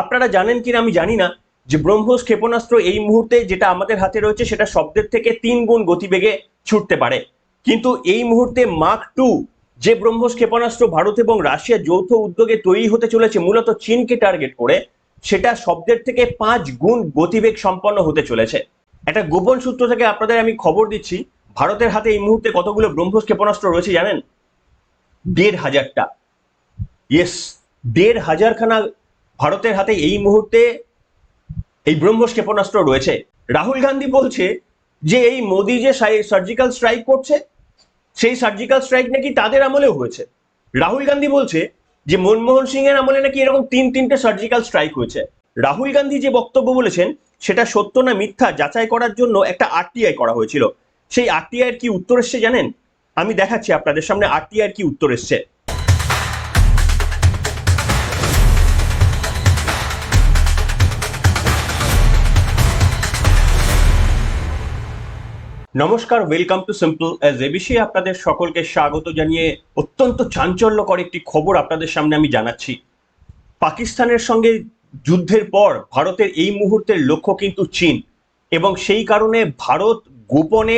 আপনারা জানেন কিনা আমি জানি না, যে ব্রহ্মোস ক্ষেপণাস্ত্র এই মুহূর্তে যেটা আমাদের হাতে রয়েছে সেটা শব্দের থেকে তিন গুণ গতিবেগে ছুটতে পারে। কিন্তু এই মুহূর্তে মার্ক টু যে ব্রহ্মোস ক্ষেপণাস্ত্র ভারত এবং রাশিয়া যৌথ উদ্যোগে তৈরি হতে চলেছে, মূলত চীনকে টার্গেট করে, সেটা শব্দের থেকে পাঁচ গুণ গতিবেগ সম্পন্ন হতে চলেছে। একটা গোপন সূত্র থেকে আপনাদের আমি খবর দিচ্ছি, ভারতের হাতে এই মুহূর্তে কতগুলো ব্রহ্মোস ক্ষেপণাস্ত্র রয়েছে জানেন? দেড় হাজারটা। ইয়েস দেড় হাজারখানা ভারতের হাতে এই মুহূর্তে এই ব্রহ্মোস ক্ষেপণাস্ত্র রয়েছে। রাহুল গান্ধী বলছে যে এই মোদি যে সার্জিক্যাল স্ট্রাইক করছে, সেই সার্জিক্যাল স্ট্রাইক নাকি তাদের আমলেও হয়েছে। রাহুল গান্ধী বলছে যে মনমোহন সিং এর আমলে নাকি এরকম তিন তিনটে সার্জিক্যাল স্ট্রাইক হয়েছে। রাহুল গান্ধী যে বক্তব্য বলেছেন, সেটা সত্য না মিথ্যা যাচাই করার জন্য একটা আরটিআই করা হয়েছিল। সেই আরটিআই এর কি উত্তর এসছে জানেন? আমি দেখাচ্ছি আপনাদের সামনে আরটিআই এর কি উত্তর এসছে। নমস্কার ওয়েলকাম টু সিম্পল এজ এ বিষয়ে আপনাদের সকলকে স্বাগত জানিয়ে অত্যন্ত চাঞ্চল্যকর একটি খবর আপনাদের সামনে আমি জানাচ্ছি। পাকিস্তানের সঙ্গে যুদ্ধের পর ভারতের এই মুহূর্তের লক্ষ্য কিন্তু চীন এবং সেই কারণে ভারত গোপনে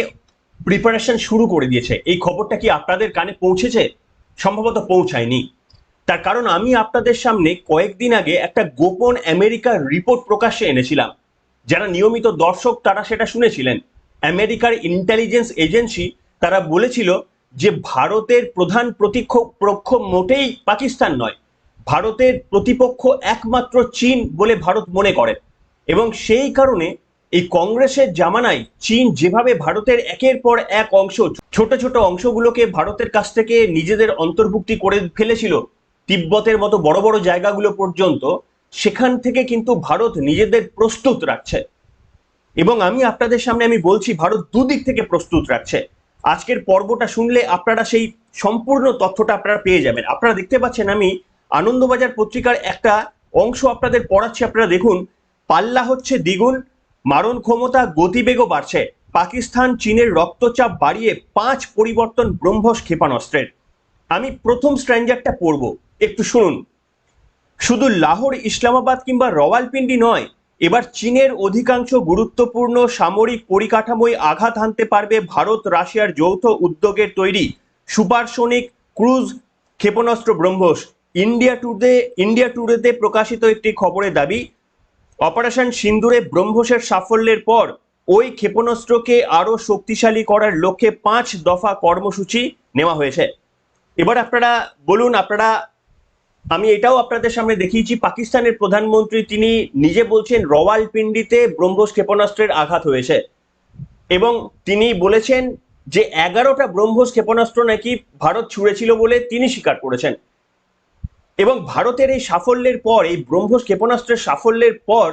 প্রিপারেশন শুরু করে দিয়েছে। এই খবরটা কি আপনাদের কানে পৌঁছেছে? সম্ভবত পৌঁছায়নি। তার কারণ আমি আপনাদের সামনে কয়েকদিন আগে একটা গোপন আমেরিকার রিপোর্ট প্রকাশ্যে এনেছিলাম। যারা নিয়মিত দর্শক তারা সেটা শুনেছিলেন। আমেরিকার ইন্টেলিজেন্স এজেন্সি তারা বলেছিল যে ভারতের প্রধান প্রতিপক্ষ পক্ষ মোটেই পাকিস্তান নয়, ভারতের প্রতিপক্ষ একমাত্র চীন বলে ভারত মনে করে। এবং সেই কারণে এই কংগ্রেসের জামানায় চীন যেভাবে ভারতের একের পর এক অংশ, ছোট ছোট অংশগুলোকে ভারতের কাছ থেকে নিজেদের অন্তর্ভুক্তি করে ফেলেছিল, তিব্বতের মতো বড় বড় জায়গাগুলো পর্যন্ত, সেখান থেকে কিন্তু ভারত নিজেদের প্রস্তুত রাখছে। এবং আমি আপনাদের সামনে আমি বলছি, ভারত দুদিক থেকে প্রস্তুত রাখছে। আজকের পর্বটা শুনলে আপনারা সেই সম্পূর্ণ তথ্যটা আপনারা পেয়ে যাবেন। আপনারা দেখতে পাচ্ছেন আমি আনন্দবাজার পত্রিকার একটা অংশ আপনাদের পড়াচ্ছি, আপনারা দেখুন। পাল্লা হচ্ছে দ্বিগুণ, মারণ ক্ষমতা, গতিবেগও বাড়ছে। পাকিস্তান, চীনের রক্তচাপ বাড়িয়ে পাঁচ পরিবর্তন ব্রহ্মস ক্ষেপণাস্ত্রের। আমি প্রথম স্ট্র্যাঞ্জারটা পড়ব। একটু শুনুন। শুধু লাহোর, ইসলামাবাদ কিংবা রওয়ালপিন্ডি নয় এবার চীনের অধিকাংশ গুরুত্বপূর্ণ সামরিক পরিকাঠামোয় আঘাত হানতে পারবে ভারত, রাশিয়ার যৌথ উদ্যোগের তৈরি সুপারসোনিক ক্রুজ ক্ষেপণাস্ত্র ব্রহ্মস। ইন্ডিয়া টুডে, ইন্ডিয়া টুডেতে প্রকাশিত একটি খবরের দাবি, অপারেশন সিন্দুরে ব্রহ্মসের সাফল্যের পর ওই ক্ষেপণাস্ত্রকে আরও শক্তিশালী করার লক্ষ্যে পাঁচ দফা কর্মসূচি নেওয়া হয়েছে। এবার আপনারা বলুন, আপনারা আমি এটাও আপনাদের সামনে দেখিয়েছি, পাকিস্তানের প্রধানমন্ত্রী তিনি নিজে বলছেন রওয়ালপিন্ডিতে ব্রহ্মস ক্ষেপণাস্ত্রের আঘাত হয়েছে। এবং তিনি বলেছেন যে এগারোটা ব্রহ্মস ক্ষেপণাস্ত্র নাকি ভারত ছুঁড়েছিল বলে তিনি স্বীকার করেছেন। এবং ভারতের এই সাফল্যের পর, এই ব্রহ্মস ক্ষেপণাস্ত্রের সাফল্যের পর,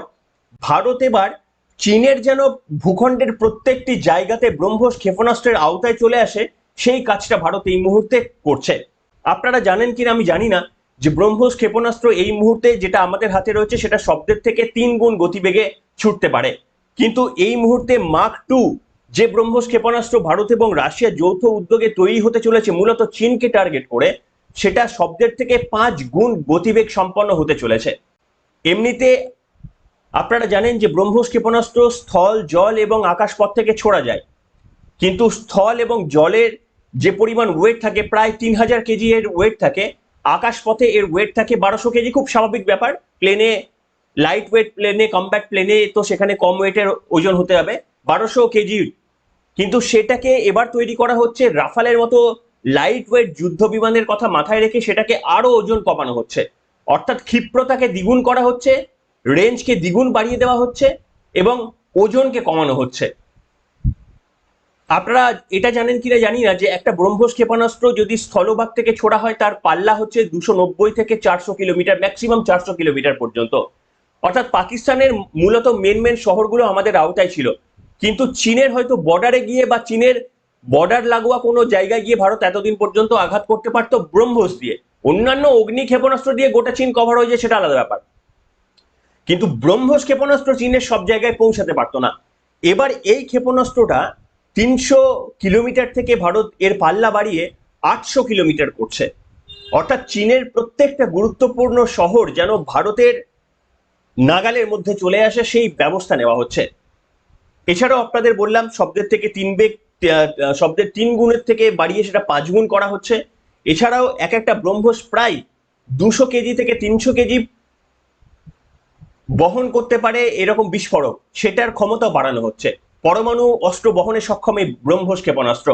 ভারত এবার চীনের যেন ভূখণ্ডের প্রত্যেকটি জায়গাতে ব্রহ্মস ক্ষেপণাস্ত্রের আওতায় চলে আসে, সেই কাজটা ভারত এই মুহূর্তে করছে। আপনারা জানেন কিনা আমি জানি না যে ব্রহ্মোস ক্ষেপণাস্ত্র এই মুহূর্তে যেটা আমাদের হাতে রয়েছে, সেটা শব্দের থেকে তিন গুণ গতিবেগে ছুটতে পারে। কিন্তু এই মুহূর্তে মার্ক টু যে ব্রহ্মোস ক্ষেপণাস্ত্র ভারত এবং রাশিয়া যৌথ উদ্যোগে তৈরি হতে চলেছে, মূলত চীনকে টার্গেট করে, সেটা শব্দের থেকে পাঁচ গুণ গতিবেগ সম্পন্ন হতে চলেছে। এমনিতে আপনারা জানেন যে ব্রহ্মোস ক্ষেপণাস্ত্র স্থল, জল এবং আকাশপথ থেকে ছোড়া যায়। কিন্তু স্থল এবং জলের যে পরিমাণ ওয়েট থাকে, প্রায় তিন হাজার কেজি এর ওয়েট থাকে। আকাশপথে এর ওয়েট থাকে বারোশো কেজি, খুব স্বাভাবিক ব্যাপার। প্লেনে লাইট ওয়েট প্লেনে কম্প্যাক্ট প্লেনে তো সেখানে কম ওয়েটের ওজন হতে হবে। বারোশো কেজি। কিন্তু সেটাকে এবার তৈরি করা হচ্ছে রাফালের মতো লাইট ওয়েট যুদ্ধ বিমানের কথা মাথায় রেখে সেটাকে আরও ওজন কমানো হচ্ছে। অর্থাৎ ক্ষিপ্রতাকে দ্বিগুণ করা হচ্ছে রেঞ্জকে দ্বিগুণ বাড়িয়ে দেওয়া হচ্ছে এবং ওজনকে কমানো হচ্ছে। আপনারা এটা জানেন কিনা জানি না যে একটা ব্রহ্মস ক্ষেপণাস্ত্র যদি স্থলভাগ থেকে ছোড়া হয়, তার পাল্লা হচ্ছে দুশো নব্বই থেকে চারশো কিলোমিটার ম্যাক্সিমাম চারশো কিলোমিটার পর্যন্ত। অর্থাৎ পাকিস্তানের মূলত মেন মেন শহরগুলো আমাদের আওতায় ছিল। কিন্তু চীনের হয়তো বর্ডারে গিয়ে বা চীনের বর্ডার লাগোয়া কোনো জায়গায় গিয়ে ভারত এতদিন পর্যন্ত আঘাত করতে পারতো ব্রহ্মস দিয়ে। অন্যান্য অগ্নি ক্ষেপণাস্ত্র দিয়ে গোটা চীন কভার হয়ে যায় সেটা আলাদা ব্যাপার। কিন্তু ব্রহ্মস ক্ষেপণাস্ত্র চীনের সব জায়গায় পৌঁছাতে পারতো না। এবার এই ক্ষেপণাস্ত্রটা তিনশো কিলোমিটার থেকে ভারত এর পাল্লা বাড়িয়ে আটশো কিলোমিটার করছে। অর্থাৎ চীনের প্রত্যেকটা গুরুত্বপূর্ণ শহর যেন ভারতের নাগালের মধ্যে চলে আসে, সেই ব্যবস্থা নেওয়া হচ্ছে। এছাড়াও আপনাদের বললাম, শব্দের থেকে তিন বেগ শব্দের তিন গুণের থেকে বাড়িয়ে সেটা পাঁচ গুণ করা হচ্ছে। এছাড়াও এক একটা ব্রহ্মস প্রায় দুশো কেজি থেকে তিনশো কেজি বহন করতে পারে এরকম বিস্ফোরক। সেটার ক্ষমতা বাড়ানো হচ্ছে। পরমাণু অস্ত্র বহনে সক্ষম এই ব্রহ্মস ক্ষেপণাস্ত্র।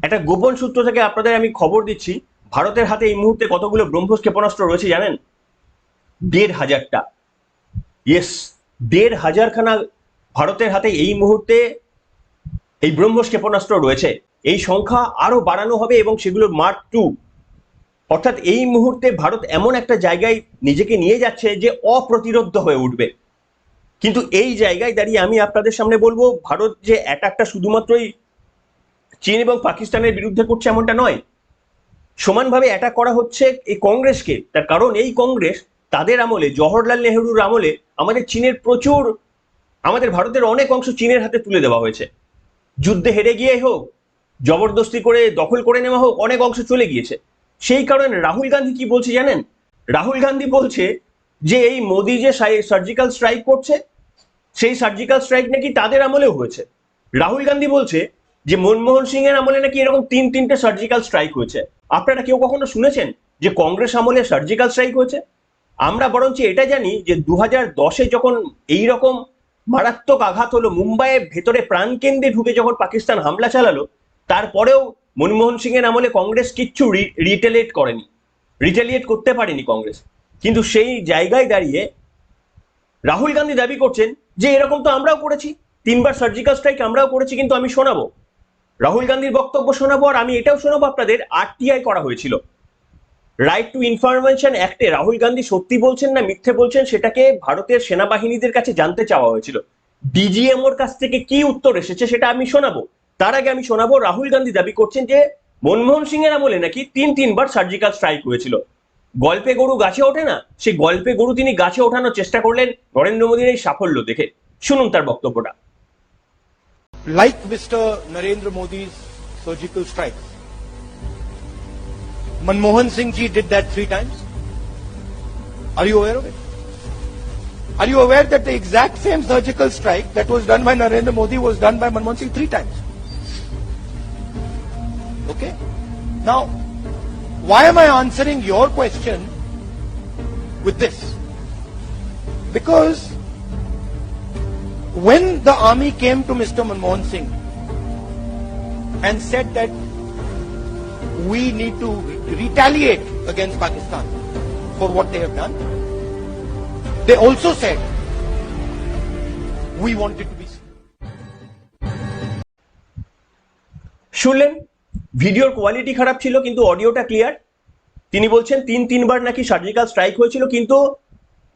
একটা গোপন সূত্র থেকে আপনাদের আমি খবর দিচ্ছি, ভারতের হাতে এই মুহূর্তে কতগুলো ব্রহ্মস ক্ষেপণাস্ত্র রয়েছে জানেন? দেড় হাজারটা। ইয়েস দেড় হাজারখানা ভারতের হাতে এই মুহূর্তে এই ব্রহ্মস ক্ষেপণাস্ত্র রয়েছে। এই সংখ্যা আরও বাড়ানো হবে এবং সেগুলো মার্ক টু অর্থাৎ এই মুহূর্তে ভারত এমন একটা জায়গায় নিজেকে নিয়ে যাচ্ছে যে অপ্রতিরোধ্য হয়ে উঠবে। কিন্তু এই জায়গায় দাঁড়িয়ে আমি আপনাদের সামনে বলব, ভারত যে অ্যাটাকটা শুধুমাত্রই চীন এবং পাকিস্তানের বিরুদ্ধে করছে এমনটা নয়। সমানভাবে অ্যাটাক করা হচ্ছে এই কংগ্রেসকে। তার কারণ এই কংগ্রেস তাদের আমলে, জওহরলাল নেহরুর আমলে আমাদের চীনের প্রচুর, আমাদের ভারতের অনেক অংশ চীনের হাতে তুলে দেওয়া হয়েছে। যুদ্ধে হেরে গিয়ে হোক, জবরদস্তি করে দখল করে নেওয়া হোক, অনেক অংশ চলে গিয়েছে। সেই কারণে রাহুল গান্ধী কি বলছে জানেন? রাহুল গান্ধী বলছে যে এই মোদি যে সার্জিক্যাল স্ট্রাইক করছে সেই সার্জিক্যাল স্ট্রাইক নাকি তাদের আমলেও হয়েছে। রাহুল গান্ধী বলছে যে, মনমোহন সিং এর আমলে নাকি এরকম তিন, তিনটে সার্জিক্যাল স্ট্রাইক হয়েছে। আপনারা কেউ কখনো শুনেছেন যে, কংগ্রেস আমলে সার্জিক্যাল স্ট্রাইক হয়েছে? আমরা বরঞ্চ এটা জানি যে দু হাজার দশে যখন এই রকম মারাত্মক আঘাত হলো, মুম্বাইয়ের ভেতরে প্রাণকেন্দ্রে ঢুকে যখন পাকিস্তান হামলা চালালো, তারপরেও মনমোহন সিং এর আমলে কংগ্রেস কিচ্ছু রিটেলিয়েট করেনি। রিটেলিয়েট করতে পারেনি কংগ্রেস। কিন্তু সেই জায়গায় দাঁড়িয়ে রাহুল গান্ধী দাবি করছেন যে এরকম তো আমরাও করেছি, তিনবার সার্জিক্যাল স্ট্রাইক আমরাও করেছি, কিন্তু আমি শোনাবো। রাহুল গান্ধীর বক্তব্য শোনাবো আর আমি এটাও শোনাবো আপনাদের আরটিআই করা হয়েছিল। রাইট টু ইনফরমেশন অ্যাক্টে রাহুল গান্ধী সত্যি বলছেন না মিথ্যে বলছেন সেটাকে ভারতের সেনাবাহিনীদের কাছে জানতে চাওয়া হয়েছিল। ডিজিএম ওর কাছ থেকে কি উত্তর এসেছে সেটা আমি শোনাবো। তার আগে আমি শোনাবো, রাহুল গান্ধী দাবি করছেন যে মনমোহন সিং এর আমলে নাকি তিন তিনবার সার্জিক্যাল স্ট্রাইক হয়েছিল। গল্পে গরু গাছে ওঠে না সেই গল্পে গরু তিনি গাছে ওঠানোর চেষ্টা করলেন নরেন্দ্র মোদীর এই সাফল্য দেখে শুনুন তার বক্তব্যটা like Mr. Narendra Modi's surgical strikes. Manmohan Singh ji did that three times. Are you aware of it? Are you aware that the exact same surgical strike that was done by Narendra Modi was done by Manmohan Singh three times? Okay? Now, why am I answering your question with this? Because when the army came to Mr. Manmohan Singh and said that we need to retaliate against Pakistan for what they have done, they also said we wanted to be. শুনলেন ভিডিওর quality খারাপ ছিল, কিন্তু অডিওটা clear তিনি বলছেন, তিন, তিনবার নাকি সার্জিক্যাল স্ট্রাইক হয়েছিল, কিন্তু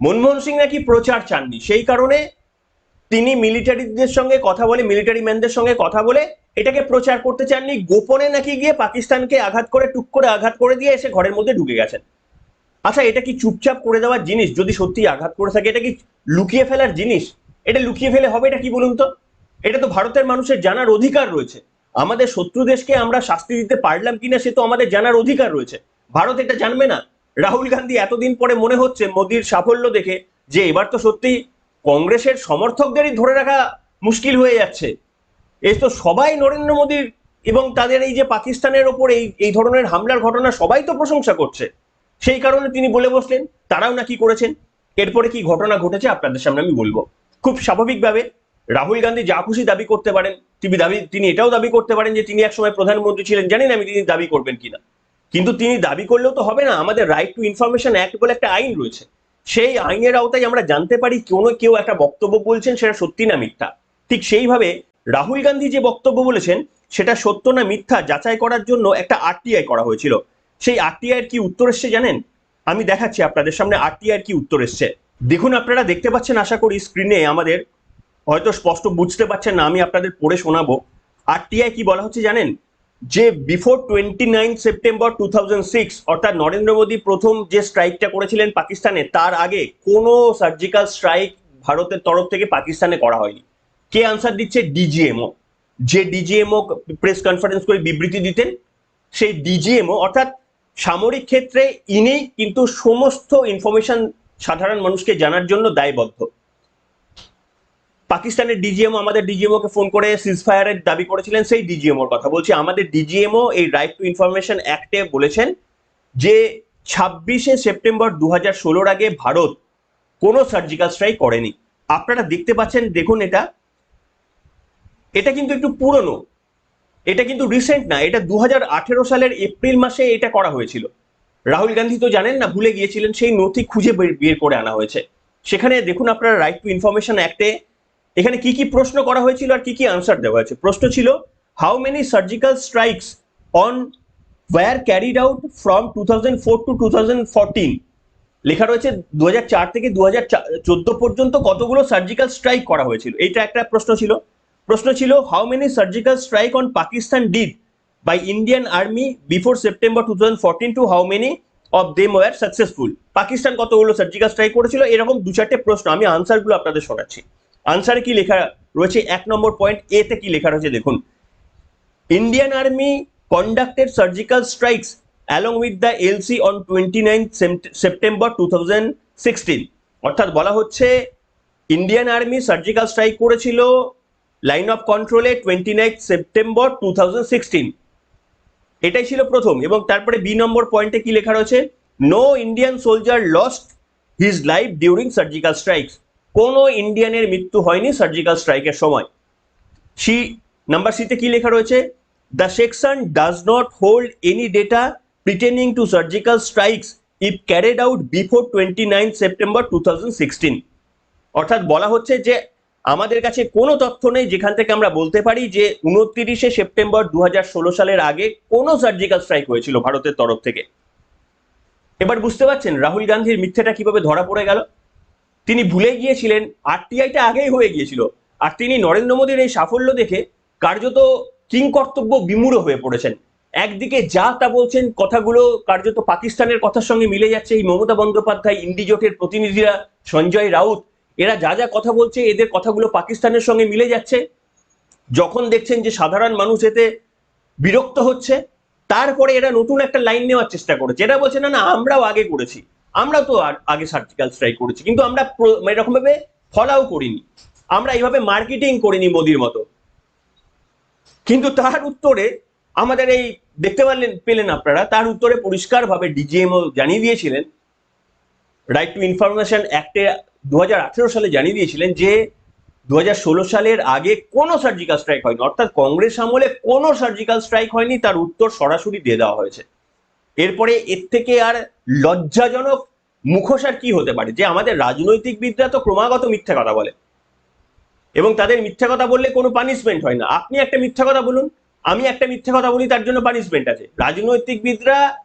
মনমোহন সিং নাকি প্রচার চাননি। সেই কারণে তিনি মিলিটারিদের সঙ্গে কথা বলে মিলিটারি ম্যানদের সঙ্গে কথা বলে এটাকে প্রচার করতে চাননি। গোপনে নাকি গিয়ে পাকিস্তানকে আঘাত করে, টুক করে আঘাত করে দিয়ে এসে ঘরের মধ্যে ঢুকে গেছেন। আচ্ছা এটা কি চুপচাপ করে দেওয়ার জিনিস? যদি সত্যি আঘাত করে থাকে, এটা কি লুকিয়ে ফেলার জিনিস? এটা লুকিয়ে ফেলে হবে এটা কি বলুন তো? এটা তো ভারতের মানুষের জানার অধিকার রয়েছে। আমাদের শত্রু দেশকে আমরা শাস্তি দিতে পারলাম কিনা সে তো আমাদের জানার অধিকার রয়েছে। ভারত এটা জানবে না। রাহুল গান্ধী এতদিন পরে মনে হচ্ছে মোদির সাফল্য দেখে যে এবার তো সত্যি কংগ্রেসের সমর্থকদেরই ধরে রাখা মুশকিল হয়ে যাচ্ছে। এ তো সবাই নরেন্দ্র মোদীর এবং তাদের এই যে পাকিস্তানের ওপর এই এই ধরনের হামলার ঘটনা সবাই তো প্রশংসা করছে। সেই কারণে তিনি বলে বসলেন, তারাও নাকি করেছেন। এরপরে কি ঘটনা ঘটেছে আপনাদের সামনে আমি বলব। খুব স্বাভাবিকভাবে রাহুল গান্ধী যা খুশি দাবি করতে পারেন, তিনি দাবি, তিনি এটাও দাবি করতে পারেন যে তিনি একসময় প্রধানমন্ত্রী ছিলেন, জানি না আমি তিনি দাবি করবেন কিনা। কিন্তু তিনি দাবি করলেও তো হবে না, আমাদের রাইট টু ইনফরমেশন অ্যাক্ট বলে একটা আইন রয়েছে। সেই আইনের আওতায় আমরা জানতে পারি কোনো কেউ একটা বক্তব্য বলছেন, সেটা সত্যি না মিথ্যা। ঠিক সেইভাবে রাহুল গান্ধী যে বক্তব্য বলেছেন, সেটা সত্য না মিথ্যা যাচাই করার জন্য একটা আরটিআই করা হয়েছিল। সেই আরটিআই এর কি উত্তর এসছে জানেন? আমি দেখাচ্ছি আপনাদের সামনে আরটিআই এর কি উত্তর এসছে। দেখুন আপনারা দেখতে পাচ্ছেন, আশা করি স্ক্রিনে আমাদের হয়তো স্পষ্ট বুঝতে পারছেন না, আমি আপনাদের পড়ে শোনাবো। আরটিআই কি বলা হচ্ছে জানেন? যে before twenty nine September two six অর্থাৎ নরেন্দ্র মোদী প্রথম যে স্ট্রাইকটা করেছিলেন পাকিস্তানে, তার আগে কোনো সার্জিক্যাল স্ট্রাইক ভারতের তরফ থেকে পাকিস্তানে করা হয়নি। কে আনসার দিচ্ছে? ডিজিএমও যে ডিজিএমও প্রেস কনফারেন্স করে বিবৃতি দিতেন, সেই ডিজিএমও অর্থাৎ সামরিক ক্ষেত্রে ইনি কিন্তু সমস্ত ইনফরমেশন সাধারণ মানুষকে জানার জন্য দায়বদ্ধ। পাকিস্তানের ডিজিএমও আমাদের ডিজিএমও কে ফোন করে সিজফায়ারের দাবি করেছিলেন, সেই ডিজিএমওর কথা বলছি। আমাদের ডিজিএমও এই রাইট টু ইনফরমেশন অ্যাক্টে বলেছেন যে ছাব্বিশে সেপ্টেম্বর দু হাজার ষোলোর আগে ভারত কোনো সার্জিক্যাল স্ট্রাইক করেনি। আপনারা দেখতে পাচ্ছেন, দেখুন এটা। এটা কিন্তু একটু পুরনো। এটা কিন্তু রিসেন্ট না, এটা দু হাজার আঠেরো সালের এপ্রিল মাসে এটা করা হয়েছিল। রাহুল গান্ধী তো জানেন না, ভুলে গিয়েছিলেন, সেই নথি খুঁজে বের- বের করে আনা হয়েছে। সেখানে দেখুন আপনারা রাইট টু ইনফরমেশন অ্যাক্টে এখানে কি কি প্রশ্ন করা হয়েছিল আর কি কি আনসার দেওয়া হয়েছে? প্রশ্ন ছিল how many surgical strikes on were carried out from two thousand four to two thousand fourteen লেখা রয়েছে দু হাজার চার থেকে দু চোদ্দ পর্যন্ত কতগুলো সার্জিক্যাল স্ট্রাইক করা হয়েছিল? এইটা একটা প্রশ্ন ছিল। প্রশ্ন ছিল how many surgical strike on Pakistan did by Indian army before September two thousand fourteen two how many of them were successful Pakistan কতগুলো সার্জিক্যাল স্ট্রাইক করেছিল? এরকম দু চারটে প্রশ্ন। আমি আনসারগুলো আপনাদের শোনাচ্ছি। আনসারে কি লেখা রয়েছে? এক নম্বর পয়েন্ট এ তে কি লেখা রয়েছে? দেখুন। Indian Army conducted surgical strikes along with the LC on 29 Sept- September 2016 অর্থাৎ বলা হচ্ছে ইন্ডিয়ান আর্মি সার্জিক্যাল স্ট্রাইক করেছিল লাইন অফ কন্ট্রোলে টোয়েন্টি নাইন সেপ্টেম্বর টু এটাই ছিল প্রথম। এবং তারপরে বি নম্বর পয়েন্টে কি লেখা রয়েছে? No Indian soldier lost his life during surgical strikes কোনো ইন্ডিয়ানের মৃত্যু হয়নি সার্জিক্যাল স্ট্রাইকের সময়। সি নাম্বার সিতে কি লেখা রয়েছে? The section does not hold any data pertaining to surgical strikes if carried out before twenty nine September two অর্থাৎ বলা হচ্ছে যে আমাদের কাছে কোনো তথ্য নেই যেখান থেকে আমরা বলতে পারি যে উনত্রিশে সেপ্টেম্বর দু হাজার ষোলো সালের আগে কোনো সার্জিক্যাল স্ট্রাইক হয়েছিল ভারতের তরফ থেকে। এবার বুঝতে পারছেন রাহুল গান্ধীর মিথ্যেটা কীভাবে ধরা পড়ে গেল? তিনি ভুলে গিয়েছিলেন আরটিআইটা আগেই হয়ে গিয়েছিল। আর তিনি নরেন্দ্র মোদীর এই সাফল্য দেখে কার্যত কিংকর্তব্য বিমূঢ় হয়ে পড়েছেন। একদিকে যা তা বলছেন কথাগুলো কার্যত পাকিস্তানের কথার সঙ্গে মিলে যাচ্ছে এই মমতা বন্দ্যোপাধ্যায় ইন্ডিজোটের প্রতিনিধিরা সঞ্জয় রাউত। এরা যা যা কথা বলছে, এদের কথাগুলো পাকিস্তানের সঙ্গে মিলে যাচ্ছে। যখন দেখছেন যে সাধারণ মানুষ এতে বিরক্ত হচ্ছে, তারপরে এরা নতুন একটা লাইন নেওয়ার চেষ্টা করেছে। এরা বলছে, না না, আমরাও আগে করেছি। আমরা তো আগে সার্জিক্যাল স্ট্রাইক করেছি, কিন্তু আমরা মানে এরকম ভাবে ফলাও করিনি। আমরা এইভাবে মার্কেটিং করিনি মোদির মতো। কিন্তু তার উত্তরে আমাদের এই দেখতে পারলেন, পেলেন আপনারা, তার উত্তরে পরিষ্কারভাবে ডিজিএমও জানিয়ে দিয়েছিলেন রাইট টু ইনফরমেশন অ্যাক্টে দু হাজার আঠেরো সালে জানিয়ে দিয়েছিলেন যে দু হাজার ষোলো সালের আগে কোনো সার্জিক্যাল স্ট্রাইক হয়নি। অর্থাৎ কংগ্রেস আমলে কোনো সার্জিক্যাল স্ট্রাইক হয়নি, তার উত্তর সরাসরি দিয়ে দেওয়া হয়েছে। এরপরে এর থেকে আর লজ্জাজনক মুখোশ আর কি হতে পারে? যে আমাদের রাজনৈতিকবিদরা তো ক্রমাগত মিথ্যা কথা বলে। এবং তাদের মিথ্যা কথা বললে কোনো পানিশমেন্ট হয় না। আপনি একটা মিথ্যা কথা বলুন, আমি একটা মিথ্যা কথা বলি, তার জন্য পানিশমেন্ট আছে। রাজনৈতিকবিদরা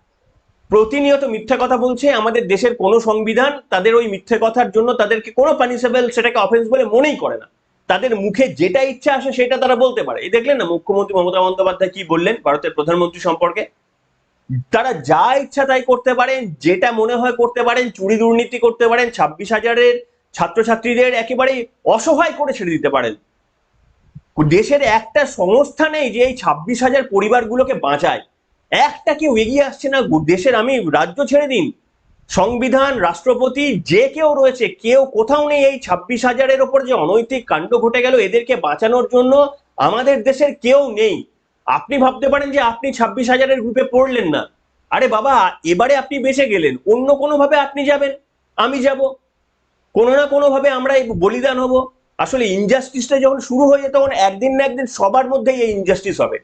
প্রতিনিয়ত মিথ্যা কথা বলছে, আমাদের দেশের কোনো সংবিধান তাদের ওই মিথ্যে কথার জন্য তাদেরকে কোনো পানিশেবল সেটাকে অফেন্স বলে মনেই করে না। তাদের মুখে যেটা ইচ্ছা আসে সেটা তারা বলতে পারে। এই দেখলেন না মুখ্যমন্ত্রী মমতা বন্দ্যোপাধ্যায় কি বললেন ভারতের প্রধানমন্ত্রী সম্পর্কে? তারা যা ইচ্ছা তাই করতে পারেন, যেটা মনে হয় করতে পারেন, চুরি দুর্নীতি করতে পারেন, ছাব্বিশ হাজারের ছাত্রছাত্রীদের একেবারে অসহায় করে ছেড়ে দিতে পারেন। দেশের একটা সংস্থা নেই যে এই ছাব্বিশ হাজার পরিবারগুলোকে বাঁচায়। একটা কেউ এগিয়ে আসছে না দেশের আমি রাজ্য ছেড়ে দিন। সংবিধান, রাষ্ট্রপতি, যে কেউ রয়েছে, কেউ কোথাও নেই এই ছাব্বিশ হাজারের ওপর যে অনৈতিক কাণ্ড ঘটে গেল, এদেরকে বাঁচানোর জন্য আমাদের দেশের কেউ নেই। আপনি ভাবতে পারেন যে আপনি ছাব্বিশ হাজারের গ্রুপে পড়লেন না। আরে বাবা, এবারে আপনি বেঁচে গেলেন। অন্য কোনো ভাবে আপনি যাবেন। আমি যাব। কোনো না কোনো ভাবে আমরা এই বলিদান হব। আসলে ইনজাস্টিসটা যখন শুরু হয়ে যায়, তখন একদিন না একদিন সবার মধ্যেই এই ইনজাস্টিস হবে।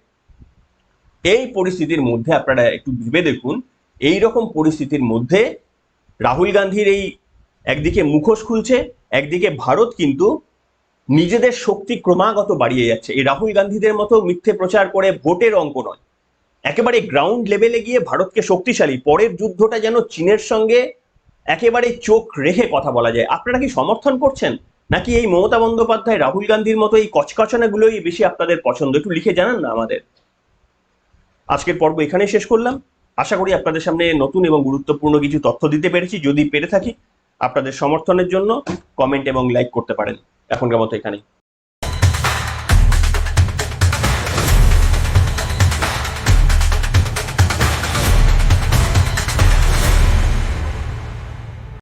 এই পরিস্থিতির মধ্যে আপনারা একটু ভেবে দেখুন এই রকম পরিস্থিতির মধ্যে রাহুল গান্ধীর এই একদিকে মুখোশ খুলছে, একদিকে ভারত কিন্তু নিজেদের শক্তি ক্রমাগত বাড়িয়ে যাচ্ছে। এই রাহুল গান্ধীদের মতো মিথ্যে প্রচার করে ভোটের অঙ্ক নয়। একেবারে গ্রাউন্ড লেভেলে গিয়ে ভারতকে শক্তিশালী। পরের যুদ্ধটা যেন চীনের সঙ্গে একেবারে চোখ রেখে কথা বলা যায়। আপনারা কি সমর্থন করছেন? নাকি এই মমতা বন্দ্যোপাধ্যায়, রাহুল গান্ধীর মতো এই কচকচানাগুলোই বেশি আপনাদের পছন্দ? একটু লিখে জানান না আমাদের। আজকের পর্ব এখানেই শেষ করলাম। আশা করি আপনাদের সামনে নতুন এবং গুরুত্বপূর্ণ কিছু তথ্য দিতে পেরেছি। যদি পেরে থাকি আপনাদের সমর্থনের জন্য কমেন্ট এবং লাইক করতে পারেন। এখনকার মতো এখানেই।